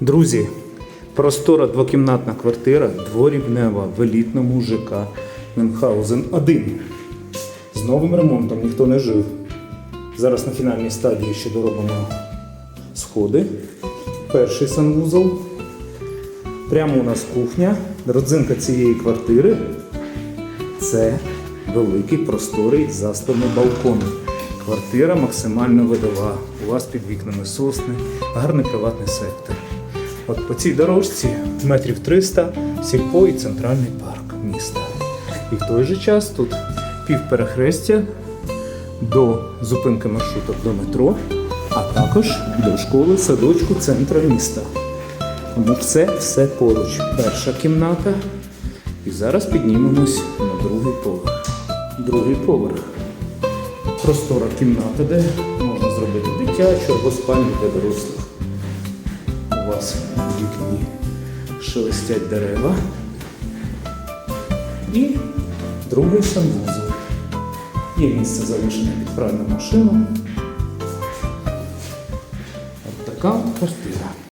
Друзі, простора двокімнатна квартира дворівнева в елітному ЖК Мюнхгаузен 1. З новим ремонтом ніхто не жив. Зараз на фінальній стадії ще доробимо сходи. Перший санвузол. Прямо у нас кухня. Родзинка цієї квартири це великий просторий заставний балкон. Квартира максимально видова. У вас під вікнами сосни, гарний приватний сектор. От по цій дорожці метрів 300 сільпо і центральний парк міста. І в той же час тут півперехрестя до зупинки маршруток до метро, а також до школи, садочку, центра міста. Тому все, все поруч. Перша кімната. І зараз піднімемось на другий поверх. Другий поверх. Простора кімната, де можна зробити дитячу або спальню для дорослих. У вас в вікні шелестять дерева. І другий санвузол. Є місце залишене під пральну машину. От така от квартира.